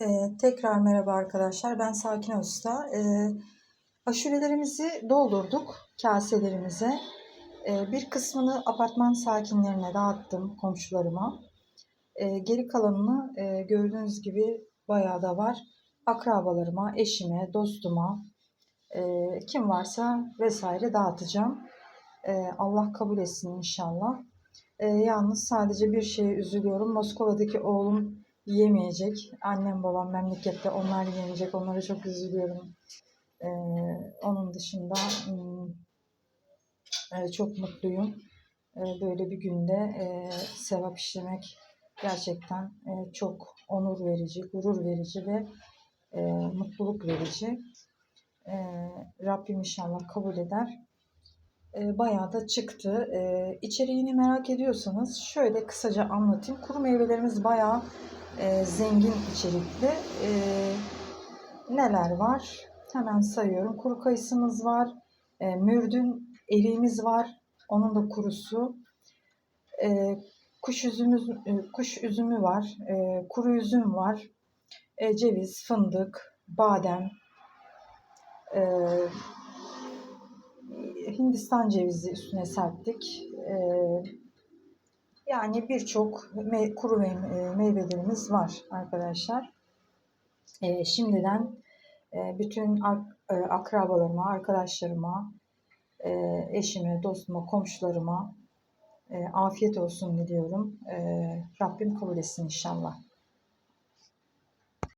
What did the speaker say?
Ee, tekrar merhaba arkadaşlar. Ben Sakin Usta. Ee, aşurelerimizi doldurduk kaselerimize. Ee, bir kısmını apartman sakinlerine dağıttım komşularıma. Ee, geri kalanını e, gördüğünüz gibi bayağı da var. Akrabalarıma, eşime, dostuma, e, kim varsa vesaire dağıtacağım. Ee, Allah kabul etsin inşallah. Ee, yalnız sadece bir şeye üzülüyorum. Moskova'daki oğlum yiyemeyecek. Annem babam memlekette onlar yiyemeyecek. Onlara çok üzülüyorum. Ee, onun dışında e, çok mutluyum. E, böyle bir günde e, sevap işlemek gerçekten e, çok onur verici, gurur verici ve e, mutluluk verici. E, Rabbim inşallah kabul eder. E, bayağı da çıktı. E, içeriğini merak ediyorsanız şöyle kısaca anlatayım. Kuru meyvelerimiz bayağı e, zengin içerikli. E, neler var? Hemen sayıyorum. Kuru kayısımız var. E, mürdün eriğimiz var. Onun da kurusu. E, kuş üzümü, e, kuş üzümü var. E, kuru üzüm var. E, ceviz, fındık, badem, e, Hindistan cevizi üstüne serptik. E, yani birçok me- kuru me- e, meyvelerimiz var arkadaşlar. E, şimdiden e, bütün ak- e, akrabalarıma, arkadaşlarıma, e, eşime, dostuma, komşularıma e, afiyet olsun diliyorum. E, Rabbim kabul etsin inşallah.